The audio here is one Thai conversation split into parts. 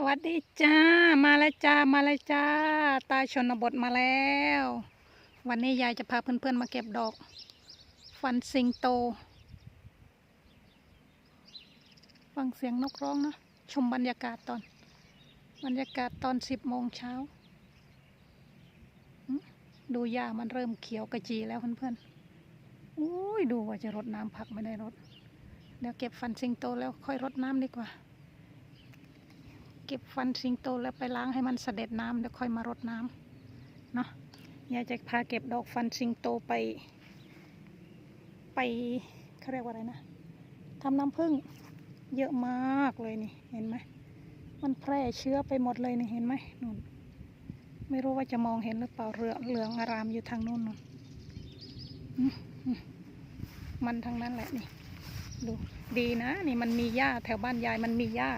สวัสดีจ้า มาแล้วจ้า มาแล้วจ้า ตาชนบทมาแล้ว วันนี้ยายจะพาเพื่อนๆมาเก็บดอก ฟันสิงโต ฟังเสียงนกร้องนะ ชมบรรยากาศตอน บรรยากาศตอนสิบโมงเช้า ดูหญ้ามันเริ่มเขียวกระจีแล้วเพื่อนๆอุ้ยดูว่าจะรดน้ำผักไม่ได้รด เดี๋ยวเก็บฟันสิงโตแล้วค่อยรดน้ำดีกว่า เก็บฟันสิงโตแล้วไปล้างให้มันเสด็จน้ำเดี๋ยวค่อยมารดน้ำเนาะยายจะพาเก็บดอกฟันสิงโตไป ไปเขาเรียกว่าอะไรนะทำน้ำผึ้งเยอะมากเลยนี่เห็นไหมมันแพร่เชื้อไปหมดเลยนี่เห็นไหมนู่นไม่รู้ว่าจะมองเห็นหรือเปล่าเรือเหลืองอารามอยู่ทางนู้นนู่นมันทางนั้นแหละนี่ดูดีนะ นี่มันมีหญ้าแถวบ้านยายมันมีหญ้า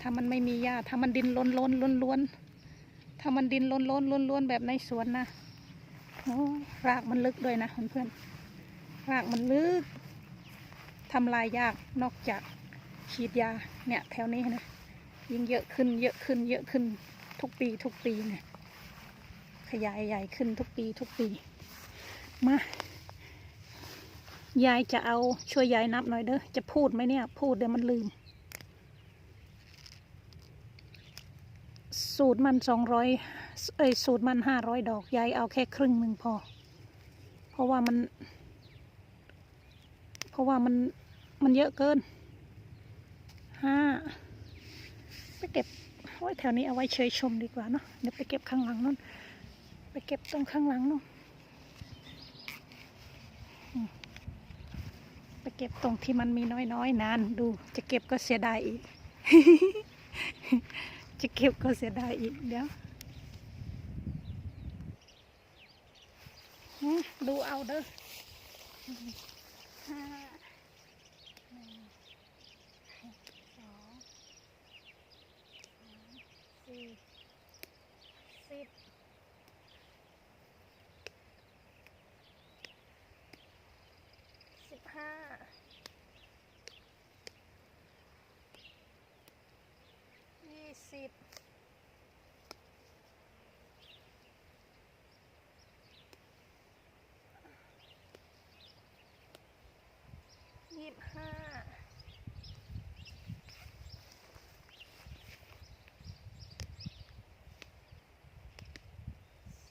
ถ้ามันไม่มีหญ้าถ้ามันดินล้นล้นล้นล้วนถ้ามันดินล้นล้นล้นล้วนแบบในสวนนะโอ้รากมันลึกด้วยนะเพื่อนๆรากมันลึกทำลายยากนอกจากฉีดยาเนี่ยแถวนี้นะยิ่งเยอะขึ้นเยอะขึ้นเยอะขึ้นทุกปีทุกปีเนี่ยขยายใหญ่ขึ้นทุกปีทุกปี มายายจะเอาช่วยยายนับหน่อยเด้อจะพูดไหมเนี่ย พูดเดี๋ยวมันลืม สูตรมันสองร้อยเอ้ยสูตรมันห้าร้อยดอกยายเอาแค่ครึ่งหนึ่งพอ เพราะว่ามัน เพราะว่ามันมันเยอะเกินห้าไปเก็บไว้ยแถวนี้เอาไว้เชยชมดีกว่าเนาะเดี๋ยวไปเก็บข้างหลังนู่นไปเก็บตรงข้างหลังนู่นไปเก็บตรงที่มันมีน้อยๆนาน ดูจะเก็บก็เสียดายอีก จะเก็บก็เสียดายอีกเดี๋ยวดูเอาเด้อห้าหนึ่งสองสามสี่สิบสิบห้า ยี่ สิบยี่สิบห้า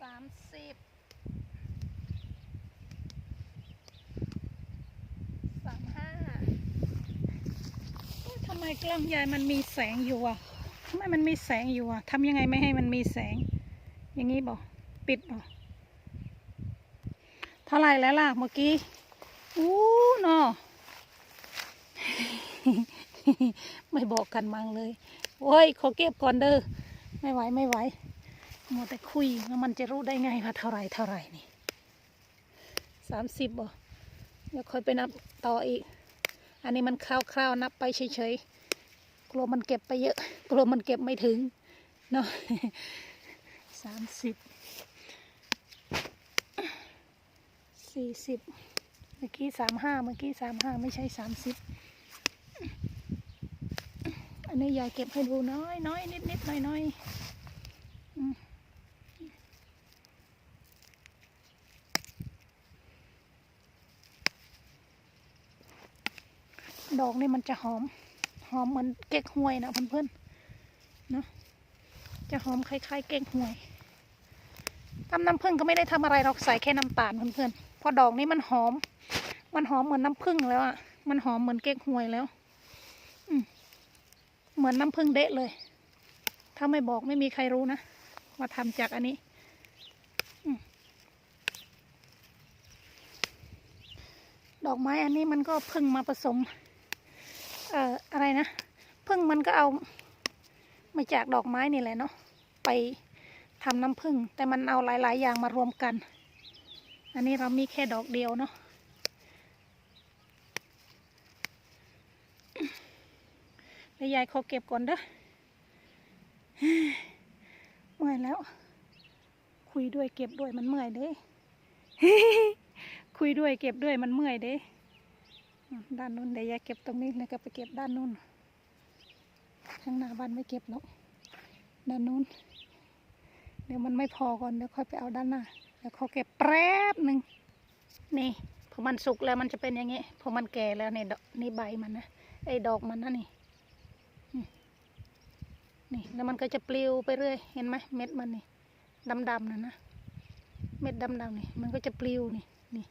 สามสิบสามห้าทำไมกล้องยายมันมีแสงอยู่อะ ทำไมมันมีแสงอยู่อะทำยังไงไม่ให้มันมีแสง อย่างนี้บอกปิดบอกเท่าไรแล้วล่ะเมื่อกี้อู้เนอไม่บอกกันมังเลยโอ้ยขอเก็บก่อนเด้อไม่ไหวไม่ไหวมัวแต่คุยแล้วมันจะรู้ได้ไงว่าเท่าไรเท่าไรนี่สามสิบบ่เดี๋ยวค่อยไปนับต่ออีก อันนี้มันคร่าวๆนับไปเฉยๆ กลัวมันเก็บไปเยอะ กลัวมันเก็บไม่ถึงเนาะสามสิบสี่สิบเมื่อกี้สามห้าเมื่อกี้สามห้าไม่ใช่สามสิบอันนี้ยายเก็บให้ดูน้อยน้อยนิดนิดน่อยน้อยดอกนี่มันจะหอม หอมเหมือนเก๊กฮวยนะเพื่อนๆเนาะจะหอมคล้ายๆเก๊กฮวยทำน้ำผึ้งก็ไม่ได้ทำอะไรเราใส่แค่น้ำตาลเพื่อนๆพอดอกนี้มันหอม มันหอมเหมือนน้ำผึ้งแล้วอะ่ะมันหอมเหมือนเก๊กฮวยแล้ว อืเหมือนน้ำผึ้งเดะเลย ถ้าไม่บอกไม่มีใครรู้นะว่าทำจากอันนี้ดอกไม้อันนี้มันก็พึ่งมาผสม อะไรนะพึ่งมันก็เอามาจากดอกไม้นี่แหละเนาะไปทำน้ำผึ้งแต่มันเอาหลาย ๆ อย่างมารวมกัน อันนี้เรามีแค่ดอกเดียวเนาะเดี๋ยวยายขอเก็บก่อนเด้อเมื่อยแล้ว คุยด้วยเก็บด้วยมันเมื่อยเด้คุยด้วยเก็บด้วยมันเมื่อยเด้ ด้านนู้นเดี๋ยวยายเก็บตรงนี้แล้วก็ไปเก็บด้านนู้นข้างหน้าบ้านไม่เก็บหรอกด้านนู้น เดี๋ยวมันไม่พอก่อนเดี๋ยวค่อยไปเอาด้านหน้าเดี๋ยวเขาเก็บแป๊บหนึ่งนี่พอมันสุกแล้วมันจะเป็นอย่างงี้พอมันแก่แล้วเนี่ยดอกนี่ใบมันนะไอ้ดอกมันนะนี่นี่นี่แล้วมันก็จะปลิวไปเรื่อยเห็นไหมเม็ดมันนี่ดำๆนะนะเม็ดดำๆนี่มันก็จะปลิวนี่นี่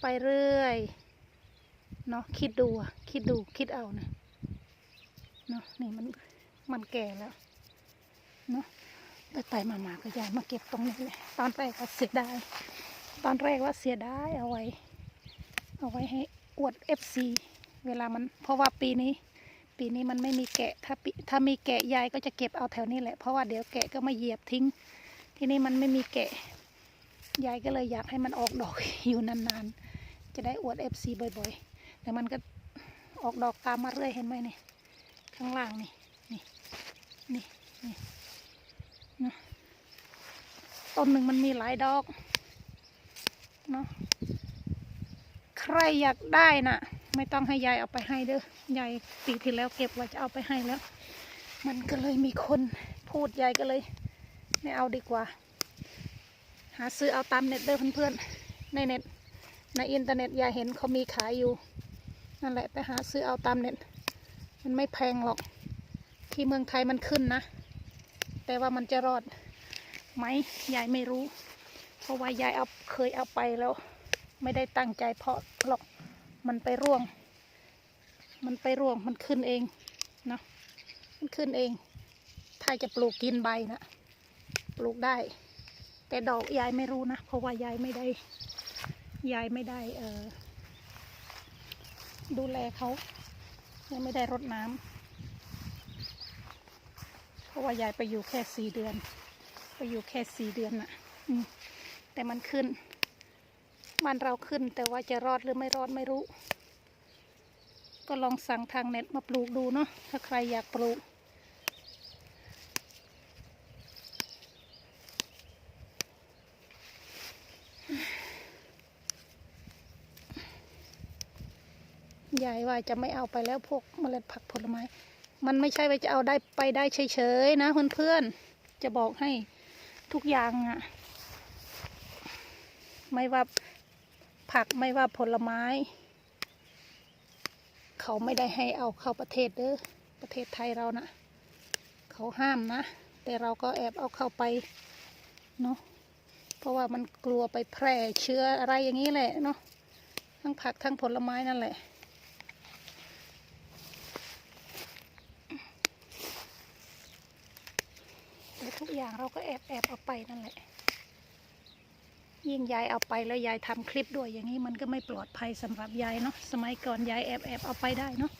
ไปเรื่อย เนาะคิดดูอะคิดดูคิดเอานะเนาะนี่มันมันแก่แล้วเนาะไปไปมามาก็ยายมาเก็บตรงนี้เลยตอนแรกว่าเสียดายตอนแรกว่าเสียดายเอาไว้ เอาไว้ให้อวดเอฟซีเวลามันเพราะว่าปีนี้ ปีนี้มันไม่มีแกะถ้าปีถ้ามีแกะยายก็จะเก็บเอาแถวนี้แหละเพราะว่าเดี๋ยวแกะก็มาเหยียบทิ้ง ที่นี่มันไม่มีแกะยายก็เลยอยากให้มันออกดอกอยู่นานๆ จะได้อวดเอฟซีบ่อยๆ แต่มันก็ออกดอกตามมาเรื่อยเห็นไหมนี่ข้างล่างนี่นี่นี่นี่ต้นหนึ่งมันมีหลายดอกเนาะใครอยากได้น่ะ ไม่ต้องให้ยายเอาไปให้เด้อยายปีที่แล้วเก็บไว้จะเอาไปให้แล้ว มันก็เลยมีคนพูดยายก็เลย ไม่เอาดีกว่า หาซื้อเอาตามเน็ตเด้อเพื่อนๆในเน็ตในอินเทอร์เน็ตยายเห็นเขามีขายอยู่ นั่นแหละไปหาซื้อเอาตามเน็ตมันไม่แพงหรอก ที่เมืองไทยมันขึ้นนะ แต่ว่ามันจะรอดไหมยายไม่รู้ เพราะว่ายายเอาเคยเอาไปแล้ว ไม่ได้ตั้งใจเพาะหรอกมันไปร่วง มันไปร่วงมันขึ้นเองนะมันขึ้นเอง ถ้าจะปลูกกินใบนะปลูกได้ แต่ดอกยายไม่รู้นะ เพราะว่ายายไม่ได้ ยายไม่ได้เออ ดูแลเขายังไม่ได้รดน้ำเพราะว่ายายไปอยู่แค่สี่เดือน ไปอยู่แค่สี่เดือนน่ะอืแต่มันขึ้นมันเราขึ้น แต่ว่าจะรอดหรือไม่รอดไม่รู้ ก็ลองสั่งทางเน็ตมาปลูกดูเนาะถ้าใครอยากปลูก ยายว่าจะไม่เอาไปแล้วพวกเมล็ดผักผลไม้ มันไม่ใช่ว่าจะเอาได้ไปได้เฉยๆนะเพื่อนๆจะบอกให้ทุกอย่างอะ่ะ ไม่ว่าผักไม่ว่าผลไม้ เขาไม่ได้ให้เอาเข้าประเทศเด้อประเทศไทยเรานะเขาห้ามนะ แต่เราก็แอบเอาเข้าไปเนาะเพราะว่ามันกลัวไปแพร่เชื้ออะไรอย่างนี้แหละเนาะทั้งผักทั้งผลไม้นั่นแหละ แต่ทุ กอย่างเราก็แอบแอบเอาไปนั่นแหละ ยิ่งยายเอาไปแล้วยายทำคลิปด้วยอย่างนี้มันก็ไม่ปลอดภัยสำหรับยายเนาะสมัยก่อนยายแอบแอบเอาไปได้เนาะ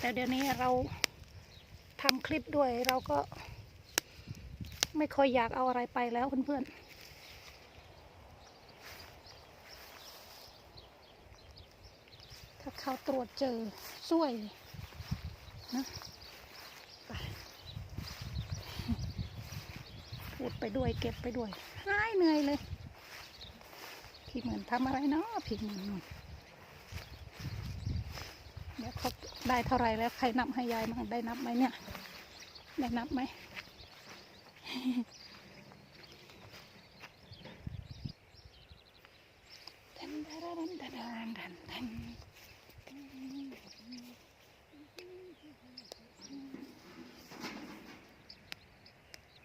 แต่เดี๋ยวนี้เราทำคลิปด้วยเราก็ ไม่ค่อยอยากเอาอะไรไปแล้วเพื่อนๆถ้าเขาตรวจเจอซวยนะไป พูด ไปด้วยเก็บไปด้วยหายเหนื่อยเลย พี่เหมือนทำอะไรเนาะพี่เหมือนนู่นเดี๋ยวเขาได้เท่าไรแล้วใครนับให้ยายมั่งได้นับไหมเนี่ย ได้นับไหมดันดันดันดันดัน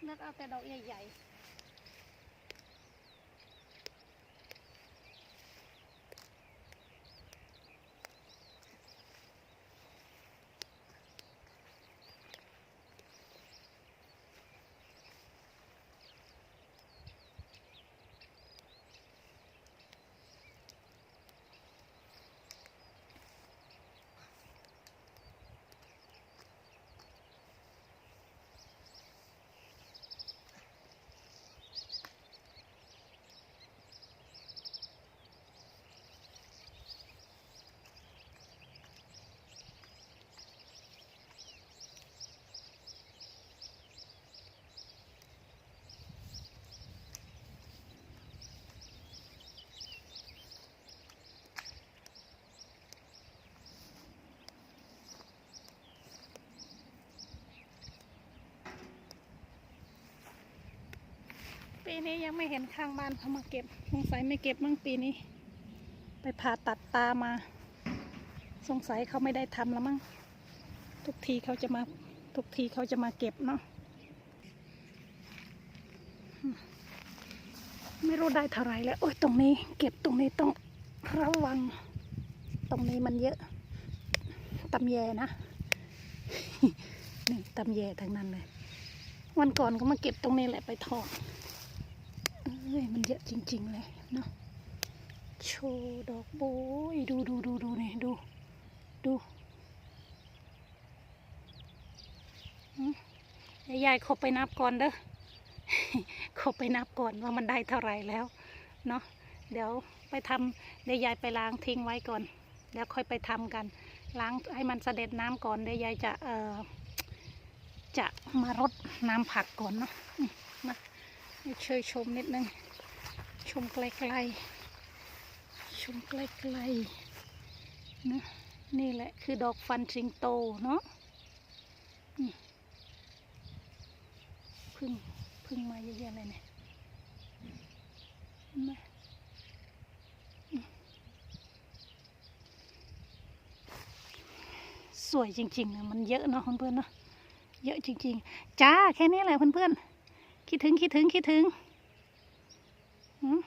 นดันเลือกเอาแต่ดอกใหญ่ๆ ปีนี้ยังไม่เห็นข้างบ้านเขามาเก็บ สงสัยไม่เก็บมั้งปีนี้ ไปผ่าตัดตามา สงสัยเขาไม่ได้ทำแล้วมั้ง ทุกทีเขาจะมา ทุกทีเขาจะมาเก็บเนาะ ไม่รู้ได้เท่าไรแล้ว โอ้ยตรงนี้ เก็บตรงนี้ต้องระวัง ตรงนี้มันเยอะตำแยนะ นี่ตำแยทั้งนั้นเลยวันก่อนก็มาเก็บตรงนี้แหละไปทอด อ้ย มันเยอะจริง ๆ เลยเนาะโชว์ดอกโบยดูดูดูดูนี่ดู ดูยยายขบไปนับก่อนเด้อขบไปนับก่อนว่ามันได้เท่าไหร่แล้วเนาะเดี๋ยวไปทำเดี๋ยวยายไปล้างทิ้งไว้ก่อนเดี๋ยวค่อยไปทำกันล้างให้มันเสด็จน้ำก่อนเดี๋ยวยายจะเอ่อจะมารดน้ำผักก่อนเนาะอืม มาให้ช่วยชมนิดนึง ชมไกลๆ ชมไกลๆนะนี่แหละคือดอกฟันสิงโตเนาะพึ่งพึ่งมาเยอะๆเลยเนี่ยนไหมอืมสวยจริงๆนะมันเยอะเนาะเพื่อนๆเนาะเยอะจริง ๆ จ้าแค่นี้แหละเพื่อนๆ คิดถึงคิดถึงคิดถึงหืม